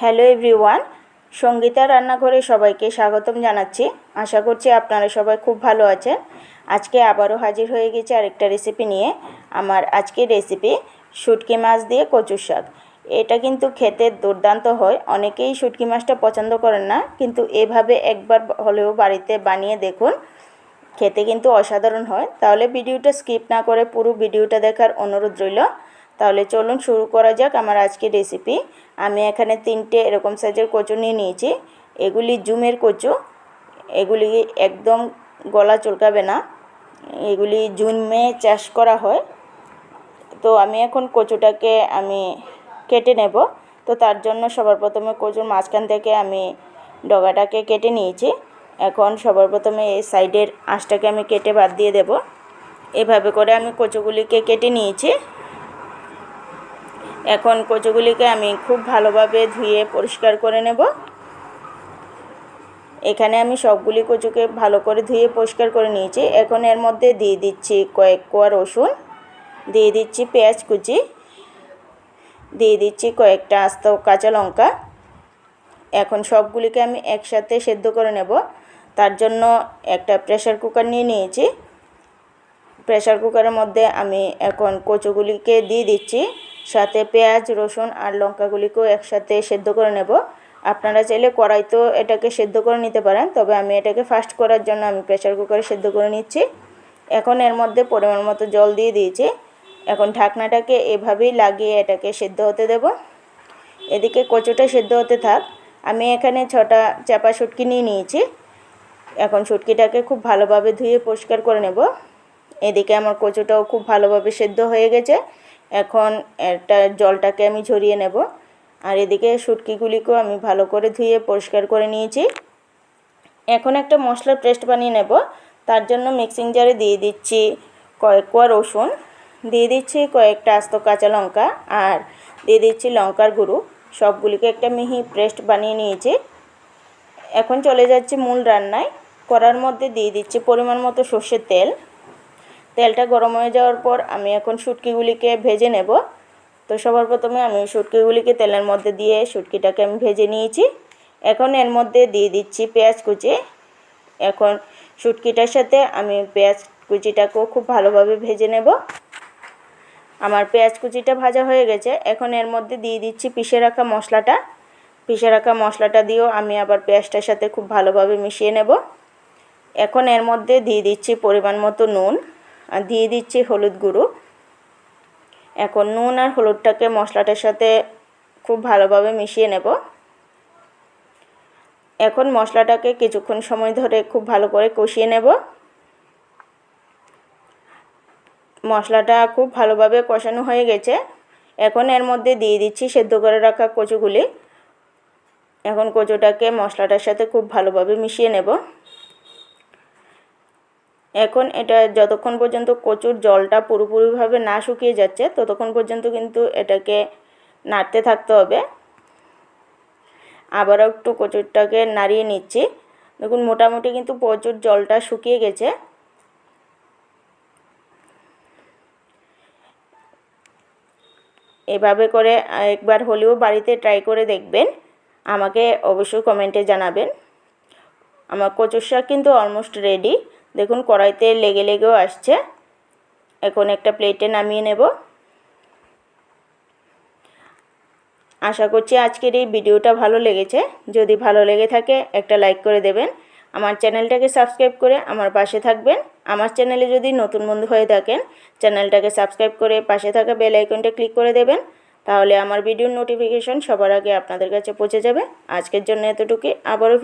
Hello everyone, Sangeeta রান্নাঘরে সবাইকে স্বাগতম জানাচ্ছি। আশা করছি আপনারা সবাই খুব ভালো আছেন। আজকে আবারও হাজির হয়ে গেছে আরেকটা রেসিপি নিয়ে। আমার আজকের রেসিপি শুটকি মাছ দিয়ে কচুর শাক। এটা কিন্তু খেতে দুর্দান্ত হয়। অনেকেই শুটকি মাছটা পছন্দ করেন না, কিন্তু এভাবে একবার হলেও বাড়িতে বানিয়ে দেখুন, খেতে কিন্তু অসাধারণ হয়। তাহলে ভিডিওটা স্কিপ না করে পুরো ভিডিওটা দেখার অনুরোধ রইল। তাহলে চলুন শুরু করা যাক আমার আজকের রেসিপি আমি এখানে তিনটে এরকম সাইজের কচু নিয়ে নিয়েছি। এগুলি জুমের কচু। এগুলি একদম গলা চুলকাবে না। এগুলি জুমে চাষ করা হয়। তো আমি এখন কচুটাকে আমি কেটে নেব। তো তার জন্য সবার প্রথমে কচুর মাঝখান থেকে আমি ডগাটাকে কেটে নিয়েছি। এখন সবার প্রথমে এই সাইডের আঁশটাকে আমি কেটে বাদ দিয়ে দেব। এভাবে করে আমি কচুগুলিকে কেটে নিয়েছি। এখন কচুগুলিকে আমি খুব ভালোভাবে ধুয়ে পরিষ্কার করে নেব। এখানে আমি সবগুলি কচুকে ভালো করে ধুয়ে পরিষ্কার করে নিয়েছি। এখন এর মধ্যে দিয়ে দিচ্ছি কয়েক কোয়া রসুন, দিয়ে দিচ্ছি পেঁয়াজ কুচি, দিয়ে দিচ্ছি কয়েকটা আস্ত কাঁচা লঙ্কা। এখন সবগুলিকে আমি একসাথে সেদ্ধ করে নেব। তার জন্য একটা প্রেশার কুকার নিয়ে নিয়েছি। প্রেশার কুকারের মধ্যে আমি এখন কচুগুলিকে দিয়ে দিচ্ছি। সাথে পেঁয়াজ, রসুন আর লঙ্কাগুলিকেও একসাথে সেদ্ধ করে নেব। আপনারা চাইলে কড়াইতেও এটাকে সেদ্ধ করে নিতে পারেন, তবে আমি এটাকে ফাস্ট করার জন্য আমি প্রেশার কুকারে সেদ্ধ করে নিচ্ছি। এখন এর মধ্যে পরিমাণ মতো জল দিয়ে দিয়েছি। এখন ঢাকনাটাকে এভাবেই লাগিয়ে এটাকে সেদ্ধ হতে দেব। এদিকে কচুটা সেদ্ধ হতে থাক। আমি এখানে ছটা চাপা শুটকি নিয়ে নিয়েছি। এখন শুটকিটাকে খুব ভালোভাবে ধুয়ে পরিষ্কার করে নেব। এদিকে আমার কচুটাও খুব ভালোভাবে সেদ্ধ হয়ে গেছে। এখন একটা জলটাকে আমি ঝরিয়ে নেব। আর এদিকে শুটকিগুলিকেও আমি ভালো করে ধুয়ে পরিষ্কার করে নিয়েছি। এখন একটা মশলার পেস্ট বানিয়ে নেব। তার জন্য মিক্সিং জারে দিয়ে দিচ্ছি কয়েক কোয়া রসুন, দিয়ে দিচ্ছি কয়েকটা আস্ত কাঁচা লঙ্কা আর দিয়ে দিচ্ছি লঙ্কার গুঁড়ো। সবগুলিকে একটা মিহি পেস্ট বানিয়ে নিয়েছি। এখন চলে যাচ্ছি মূল রান্নায়। করার মধ্যে দিয়ে দিচ্ছি পরিমাণ মতো সর্ষের তেল। তেলটা গরম হয়ে যাওয়ার পর আমি এখন শুটকিগুলিকে ভেজে নেব। তো সবার প্রথমে আমি শুটকিগুলিকে তেলের মধ্যে দিয়ে শুটকিটাকে আমি ভেজে নিয়েছি। এখন এর মধ্যে দিয়ে দিচ্ছি পেঁয়াজ কুচি। এখন শুটকিটার সাথে আমি পেঁয়াজ কুচিটাকেও খুব ভালোভাবে ভেজে নেব। আমার পেঁয়াজ কুচিটা ভাজা হয়ে গেছে। এখন এর মধ্যে দিয়ে দিচ্ছি পিষে রাখা মশলাটা। পিষে রাখা মশলাটা দিয়েও আমি আবার পেঁয়াজটার সাথে খুব ভালোভাবে মিশিয়ে নেব। এখন এর মধ্যে দিয়ে দিচ্ছি পরিমাণ মতো নুন। আর দিয়ে দিচ্ছি হলুদ গুঁড়ো। এখন নুন আর হলুদটাকে মশলাটার সাথে খুব ভালোভাবে মিশিয়ে নেব। এখন মশলাটাকে কিছুক্ষণ সময় ধরে খুব ভালো করে কষিয়ে নেব। মশলাটা খুব ভালোভাবে কষানো হয়ে গেছে। এখন এর মধ্যে দিয়ে দিচ্ছি সেদ্ধ করে রাখা কচুগুলি। এখন কচুটাকে মশলাটার সাথে খুব ভালোভাবে মিশিয়ে নেব। এখন এটা যতক্ষণ পর্যন্ত কচুর জলটা পুরোপুরিভাবে না শুকিয়ে যাচ্ছে, ততক্ষণ পর্যন্ত কিন্তু এটাকে নাড়তে থাকতে হবে। আবারও একটু কচুরটাকে নাড়িয়ে নিচ্ছি। দেখুন, মোটামুটি কিন্তু প্রচুর জলটা শুকিয়ে গেছে। এভাবে করে একবার হলেও বাড়িতে ট্রাই করে দেখবেন। আমাকে অবশ্যই কমেন্টে জানাবেন। আমার কচুর শাক কিন্তু অলমোস্ট রেডি। দেখুন, কড়াইতে লেগে লেগেও আসছে। এখন একটা প্লেটে নামিয়ে নেব। আশা করছি আজকের এই ভিডিওটা ভালো লেগেছে। যদি ভালো লেগে থাকে, একটা লাইক করে দেবেন। আমার চ্যানেলটাকে সাবস্ক্রাইব করে আমার পাশে থাকবেন। আমার চ্যানেলে যদি নতুন বন্ধু হয়ে থাকেন, চ্যানেলটাকে সাবস্ক্রাইব করে পাশে থাকা বেল আইকনটা ক্লিক করে দেবেন। তাহলে আমার ভিডিওর নোটিফিকেশন সবার আগে আপনাদের কাছে পৌঁছে যাবে। আজকের জন্য এতটুকুই। আবারও